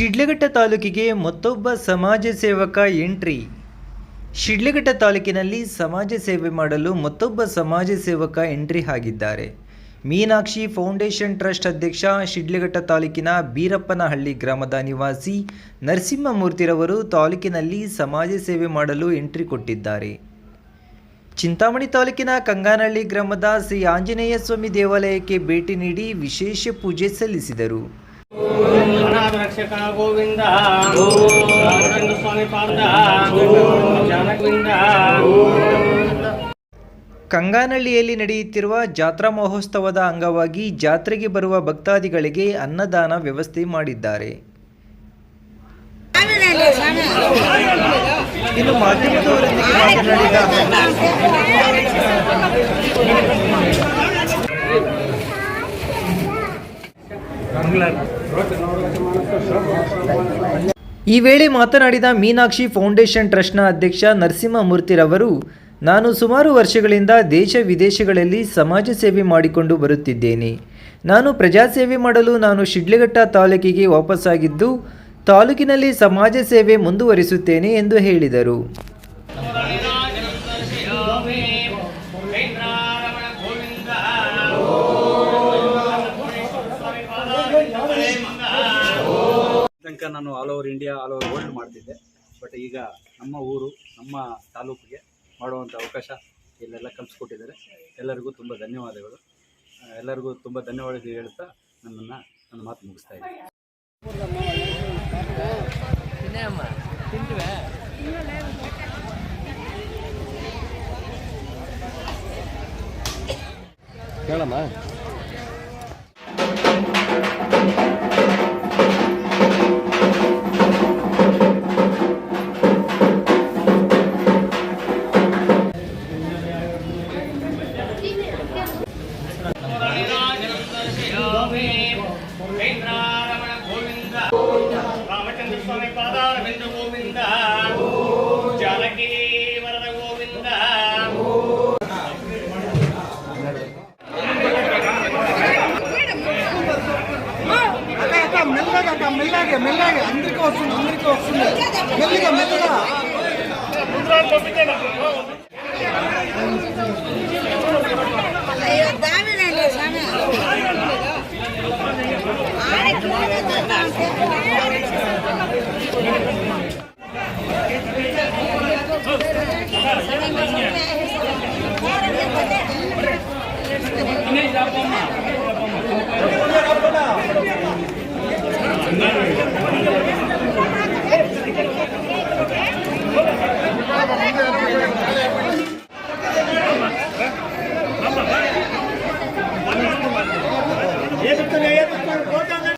ಶಿಡ್ಲಘಟ್ಟ ತಾಲೂಕಿಗೆ ಮತ್ತೊಬ್ಬ ಸಮಾಜ ಸೇವಕ ಎಂಟ್ರಿ. ಶಿಡ್ಲಘಟ್ಟ ತಾಲೂಕಿನಲ್ಲಿ ಸಮಾಜ ಸೇವೆ ಮಾಡಲು ಮತ್ತೊಬ್ಬ ಸಮಾಜ ಸೇವಕ ಎಂಟ್ರಿ ಆಗಿದ್ದಾರೆ. ಮೀನಾಕ್ಷಿ ಫೌಂಡೇಶನ್ ಟ್ರಸ್ಟ್ ಅಧ್ಯಕ್ಷ ಶಿಡ್ಲಘಟ್ಟ ತಾಲೂಕಿನ ಬೀರಪ್ಪನಹಳ್ಳಿ ಗ್ರಾಮದ ನಿವಾಸಿ ನರಸಿಂಹಮೂರ್ತಿರವರು ತಾಲೂಕಿನಲ್ಲಿ ಸಮಾಜ ಸೇವೆ ಮಾಡಲು ಎಂಟ್ರಿ ಕೊಟ್ಟಿದ್ದಾರೆ. ಚಿಂತಾಮಣಿ ತಾಲೂಕಿನ ಕಂಗಾನಹಳ್ಳಿ ಗ್ರಾಮದ ಶ್ರೀ ಆಂಜನೇಯ ಸ್ವಾಮಿ ದೇವಾಲಯಕ್ಕೆ ಭೇಟಿ ನೀಡಿ ವಿಶೇಷ ಪೂಜೆ ಸಲ್ಲಿಸಿದರು. ಅನಾಥ ರಕ್ಷಕ ಗೋವಿಂದ ಸ್ವಾಮಿ ಪಾದ ಜಾನಕವಿಂದ ಕಂಗಾನಹಳ್ಳಿಯಲ್ಲಿ ನಡೆಯುತ್ತಿರುವ ಜಾತ್ರಾ ಮಹೋತ್ಸವದ ಅಂಗವಾಗಿ ಜಾತ್ರೆಗೆ ಬರುವ ಭಕ್ತಾದಿಗಳಿಗೆ ಅನ್ನದಾನ ವ್ಯವಸ್ಥೆ ಮಾಡಿದ್ದಾರೆ. ಇನ್ನು ಮಾಧ್ಯಮದವರೊಂದಿಗೆ ಮಾತನಾಡಿದ ಈ ವೇಳೆ ಮಾತನಾಡಿದ ಮೀನಾಕ್ಷಿ ಫೌಂಡೇಶನ್ ಟ್ರಸ್ಟ್ನ ಅಧ್ಯಕ್ಷ ನರಸಿಂಹಮೂರ್ತಿರವರು ನಾನು ಸುಮಾರು ವರ್ಷಗಳಿಂದ ದೇಶ ವಿದೇಶಗಳಲ್ಲಿ ಸಮಾಜ ಸೇವೆ ಮಾಡಿಕೊಂಡು ಬರುತ್ತಿದ್ದೇನೆ. ನಾನು ಪ್ರಜಾಸೇವೆ ಮಾಡಲು ನಾನು ಶಿಡ್ಲಘಟ್ಟ ತಾಲೂಕಿಗೆ ವಾಪಸ್ಸಾಗಿದ್ದು, ತಾಲೂಕಿನಲ್ಲಿ ಸಮಾಜ ಸೇವೆ ಮುಂದುವರಿಸುತ್ತೇನೆ ಎಂದು ಹೇಳಿದರು. ತನಕ ನಾನು all over India all over world ಮಾಡ್ತಿದ್ದೆ. ಬಟ್ ಈಗ ನಮ್ಮ ಊರು, ನಮ್ಮ ತಾಲೂಕಿಗೆ ಮಾಡುವಂಥ ಅವಕಾಶ ಇಲ್ಲೆಲ್ಲ ಕಲಿಸ್ಕೊಟ್ಟಿದ್ದಾರೆ. ಎಲ್ಲರಿಗೂ ತುಂಬ ಧನ್ಯವಾದಗಳು. ಎಲ್ಲರಿಗೂ ತುಂಬ ಧನ್ಯವಾದಗಳು ಹೇಳ್ತಾ ನನ್ನನ್ನು, ನನ್ನ ಮಾತು ಮುಗಿಸ್ತಾ ಇದ್ದೀನಿ. ಚೈತ್ರಾರಮಣ మెల్లగా అక్క, మెల్లగా మెల్లగా అందరికీ వస్తుంది అందరికీ వస్తుంది మెల్లిగా మెల్లగా